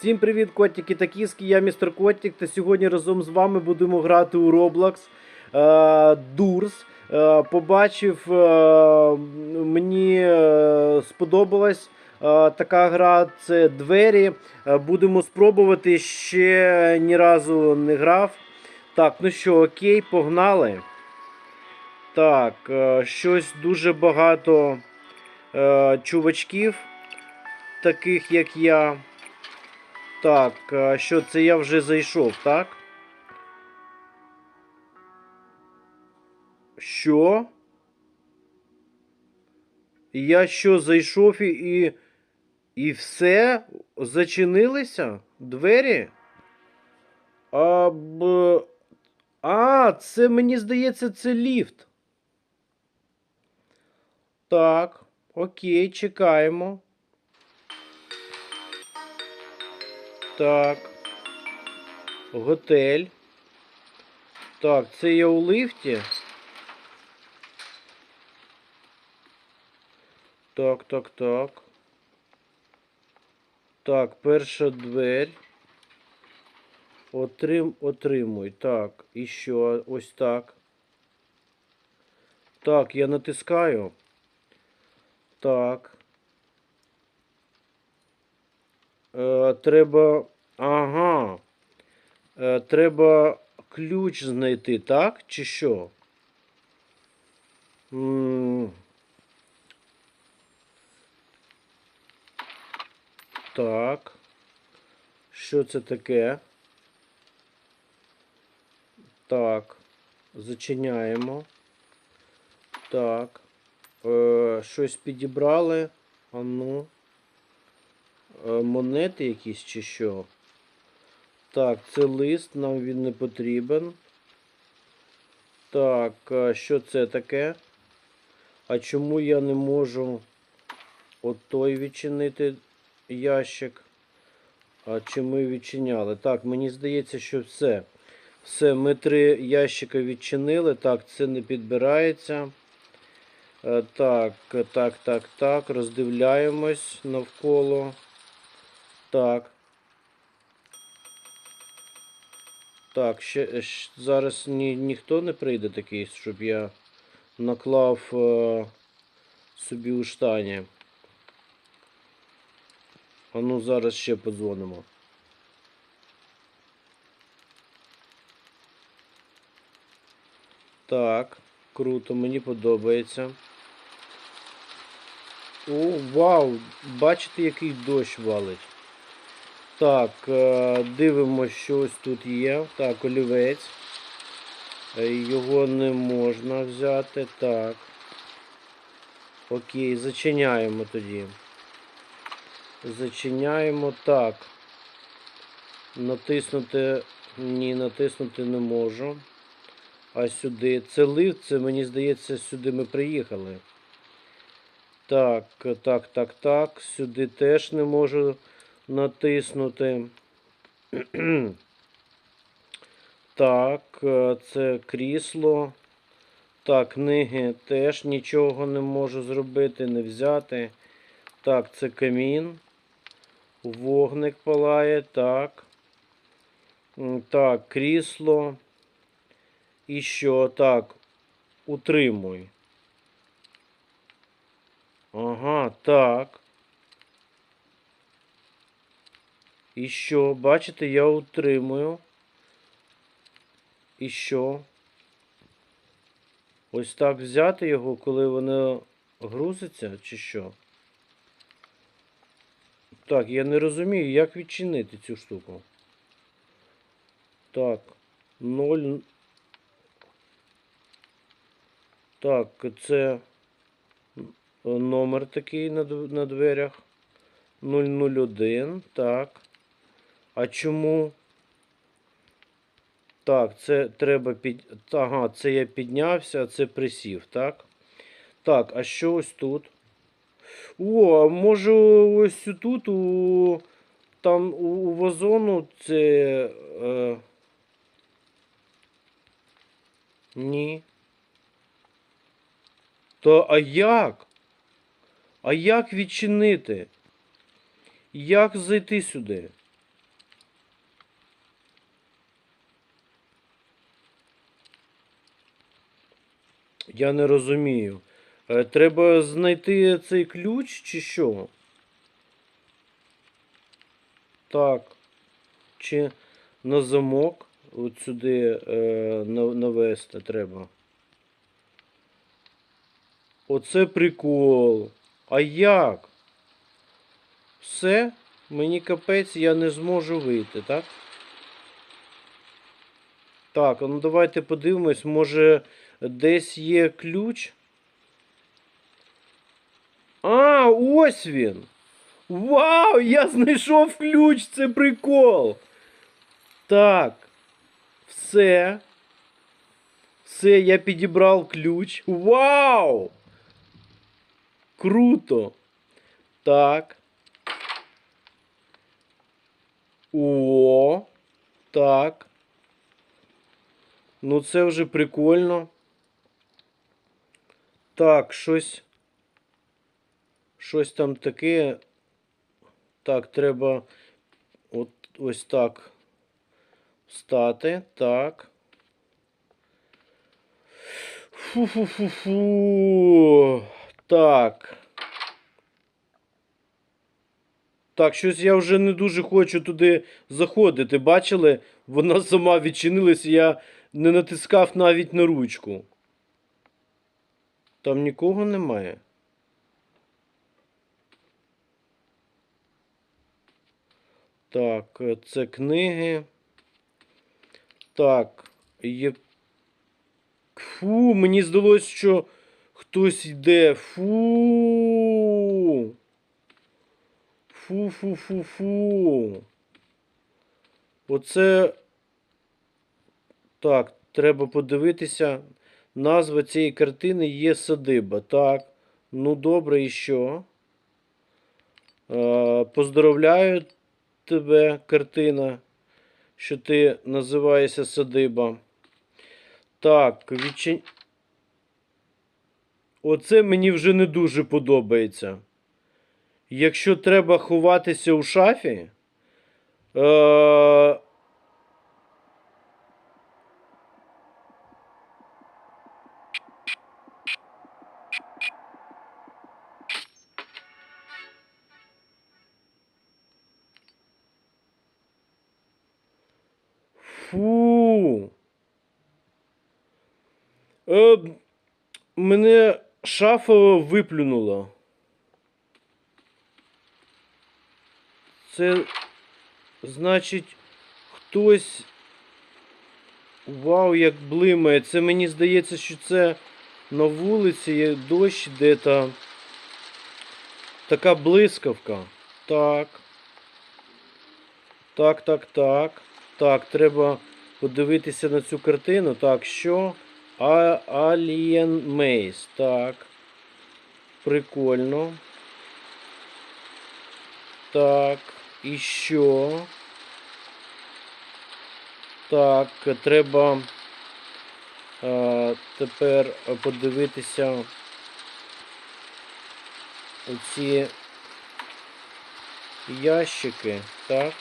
Всім привіт, котики та кіски, я містер Котик, та сьогодні разом з вами будемо грати у Roblox е, Дурс. Е, побачив, е, мені сподобалась така гра, це двері. Будемо спробувати, ще ні разу не грав. Так, ну що, окей, погнали. Так, щось дуже багато чувачків, таких як я. Так, що це я вже зайшов, так? Що? Я що зайшов і. і, все? Зачинилися? Двері? А, б... а, це мені здається, це ліфт. Так, окей, чекаємо. Так. Готель. Так, це я у лифті. Так, так, так. Так, перша дверь. Отрим, отримуй. Так, і що? Ось так. Так, я натискаю. Так. Е, треба. Ага. Е, треба ключ знайти, так? Чи що? Так. Що це таке? Так. Зачиняємо. Так. Е, щось підібрали. А ну. Е, монети якісь чи що? Так, це лист, нам він не потрібен. Так, що це таке? А чому я не можу от той відчинити ящик? А чи ми відчиняли? Так, мені здається, що все. Все, ми три ящика відчинили. Так, це не підбирається. Е, Так, так, так, так. Роздивляємось навколо. Так. Так, ще, щ- зараз ні, ніхто не прийде такий, щоб я наклав е, собі у штані. А ну зараз ще подзвонимо. Так, круто, мені подобається. О, вау! Бачите, який дощ валить. Так, е, дивимося, що ось тут є. Так, олівець. Е, Його не можна взяти. Так. Окей, зачиняємо тоді. Зачиняємо так. Натиснути. Ні, натиснути не можу. А сюди. Це лифт, це мені здається, сюди ми приїхали. Так, так, так, так. Сюди теж не можу натиснути. Так, е, це крісло. Так, книги теж нічого не можу зробити, не взяти. Так, це камін. Вогник палає. Так. Так, крісло. І що? Так. Утримуй. Ага, так. І що? Бачите, я утримую. І що? Ось так взяти його, коли воно грузиться, чи що? Так, я не розумію, як відчинити цю штуку. Так, 0. Так, це номер такий на, дверях. 001. Так. А чому? Так, це треба під. Ага, це я піднявся, а це присів, так? Так, а що ось тут? О, а може ось тут у. Там у, у вазону це. Е... Ні. Та а як? А як відчинити? Як зайти сюди? Я не розумію. Е, Треба знайти цей ключ чи що? Так. Чи на замок от сюди е, навести треба. Оце прикол. А як? Все? Мені капець, я не зможу вийти, так? Так, ну давайте подивимось, може десь є ключ? А, ось він! Вау! Я знайшов ключ! Це прикол! Так. Все. Все, я підібрав ключ. Вау! Круто! Так. О, так. Ну, це вже прикольно. Так, щось. Щось там таке. Так, треба от ось так встати. Так. Фу-фу-фу-фу. Так. Так, щось я вже не дуже хочу туди заходити. Бачили? Вона сама відчинилась, я не натискав навіть на ручку. Там нікого немає. Так, е, це книги. Так, є. Фу, мені здалось, що хтось йде. Фу. Фу-фу-фу-фу. Оце. Так, треба подивитися. Назва цієї картини є садиба. Так. Ну добре, і що? Е, поздоровляю тебе, картина, що ти називаєшся садиба. Так, відчин... Оце мені вже не дуже подобається. Якщо треба ховатися у шафі. Е... Е, мене шафа виплюнула. Це значить хтось. Вау, як блимає. Це мені здається, що це на вулиці є дощ де-то. Така блискавка. Так. Так, так, так. Так, треба подивитися на цю картину. Так, що? А, Alien Maze. Так. Прикольно. Так. І що? Так, треба е, тепер подивитися оці ящики. Так.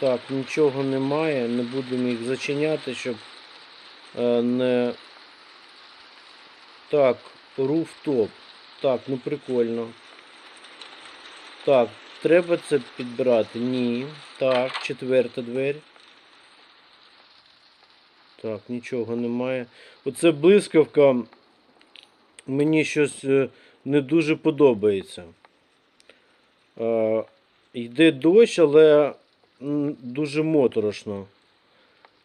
Так, нічого немає, не будемо їх зачиняти, щоб не. Так, руфтоп. Так, ну прикольно. Так, треба це підбирати? Ні. Так, четверта двері. Так, нічого немає. Оце блискавка. Мені щось е, не дуже подобається. Е, йде дощ, але дуже моторошно.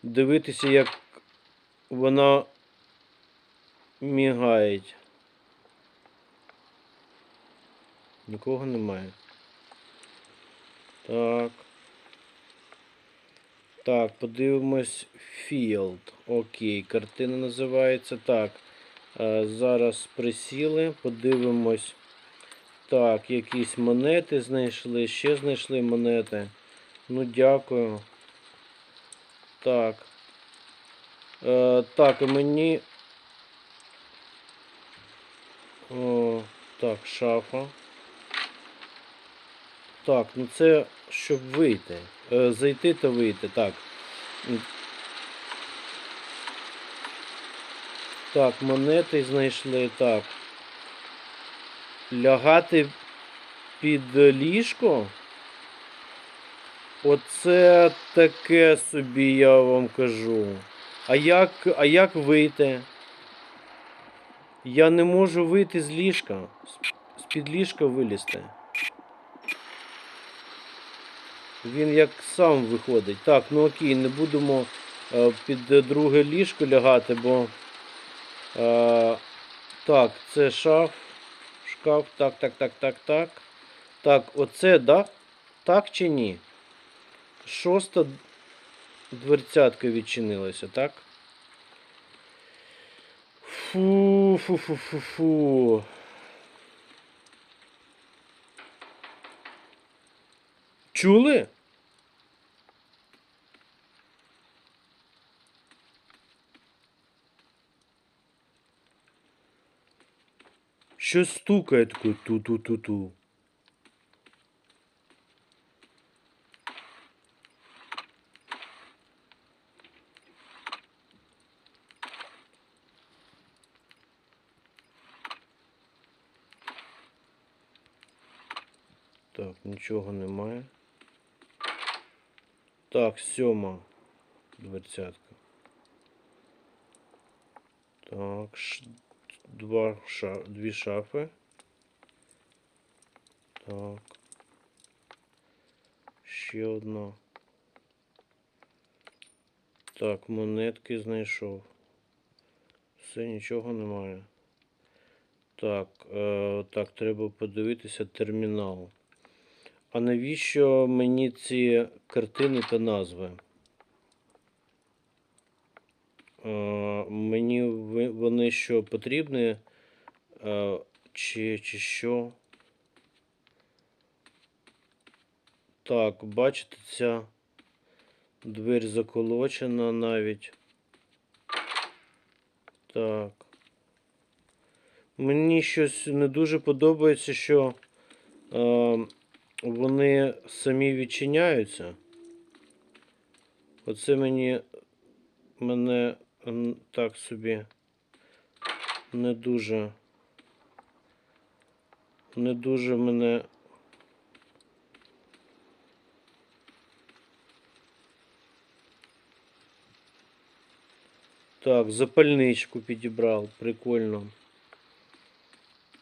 Дивитися, як вона мігає. Нікого немає. Так. Так, подивимось Field. Окей, картина називається. Так. е, Зараз присіли, подивимось. Так, якісь монети знайшли, ще знайшли монети. Ну, дякую. Так. Е, так, мені. О, так, шафа. Так, ну це щоб вийти. Е, зайти та вийти. Так. Так, монети знайшли. Так. Лягати під ліжко. Оце таке собі, я вам кажу. А як, а як вийти? Я не можу вийти з ліжка. З-під ліжка вилізти. Він як сам виходить. Так, ну окей, не будемо е, під друге ліжко лягати, бо. Е, так, це шаф. Шкаф. Так, так, так, так, так. Так, оце, да? Так чи ні? Шоста дверцятка відчинилася, так? Фу, фу, фу, фу, фу. Чули? Щось стукає таке ту-ту-ту-ту. Так, нічого немає. Так, сьома дверцятка. Так, два ша... дві шафи. Так. Ще одна. Так, монетки знайшов. Все, нічого немає. Так, е, так, треба подивитися термінал. А навіщо мені ці картини та назви? Е, мені вони що потрібні? Е, чи, чи що? Так, бачите, ця двері заколочена навіть. Так. Мені щось не дуже подобається, що е, вони самі відчиняються. Оце мені мене так собі не дуже. Не дуже мене. Так, запальничку підібрав, прикольно.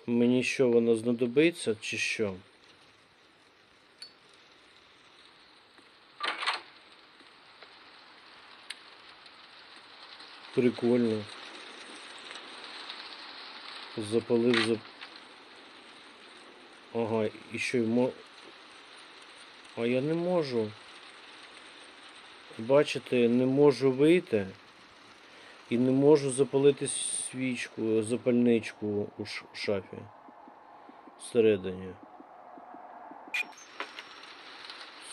Мені що, вона знадобиться чи що? Прикольно. Запалив зап... Ага, і що й мо... А я не можу. Бачите, не можу вийти. І не можу запалити свічку, запальничку у шафі. Всередині.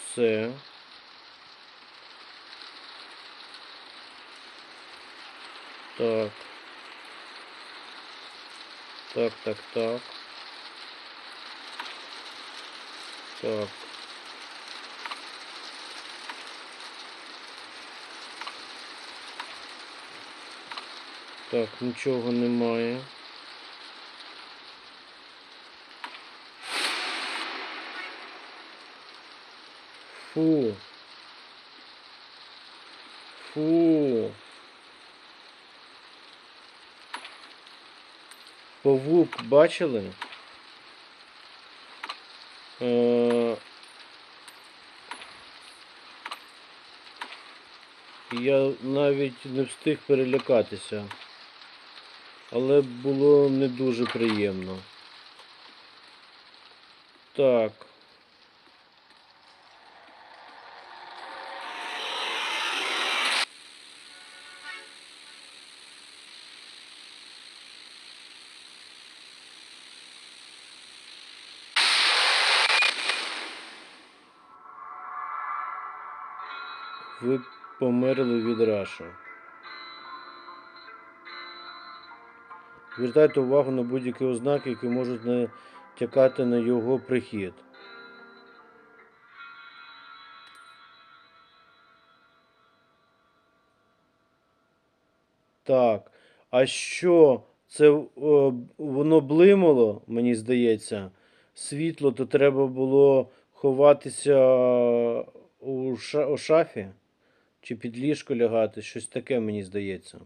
Все. Так. Так, так, так. Так. Так, нічого немає. Фу. Фу. Павук бачили? Е, Я навіть не встиг перелякатися. Але було не дуже приємно. Так. Померли від раша. Звертайте увагу на будь-які ознаки, які можуть натякати на його прихід. Так. А що це е, воно блимало, мені здається, світло, то треба було ховатися у, ша- у шафі чи під ліжко лягати, щось таке, мені здається.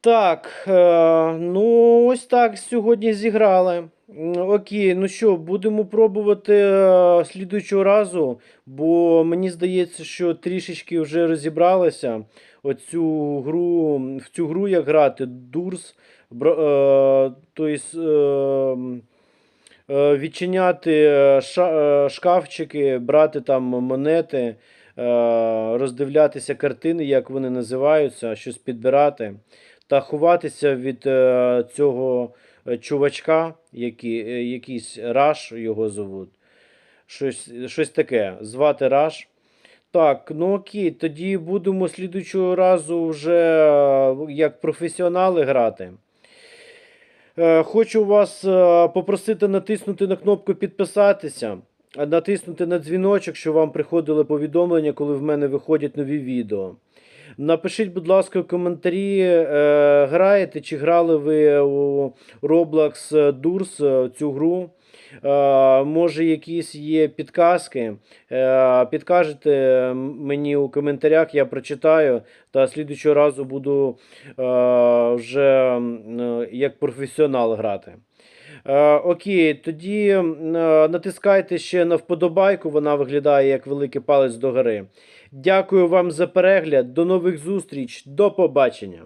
Так, е, ну ось так сьогодні зіграли. Окей, ну що, будемо пробувати е, слідуючого разу, бо мені здається, що трішечки вже розібралися оцю гру, в цю гру як грати. Дурс, тобто, відчиняти е, е, шкафчики, брати там монети, е, роздивлятися картини, як вони називаються, щось підбирати, та ховатися від е, цього е, чувачка, який, е, якийсь Раш його зовуть. Щось, щось таке. Звати Раш. Так, ну окей, тоді будемо слідуючого разу вже е, як професіонали грати. Е, Хочу вас е, попросити натиснути на кнопку підписатися, натиснути на дзвіночок, щоб вам приходили повідомлення, коли в мене виходять нові відео. Напишіть, будь ласка, в коментарі, е, граєте чи грали ви у Roblox Durs е, цю гру. Е, може, якісь є підказки. Е, підкажете мені у коментарях, я прочитаю, та слідучого разу буду е, вже як професіонал грати. Окей, тоді натискайте ще на вподобайку, вона виглядає як великий палець догори. Дякую вам за перегляд. До нових зустріч, до побачення.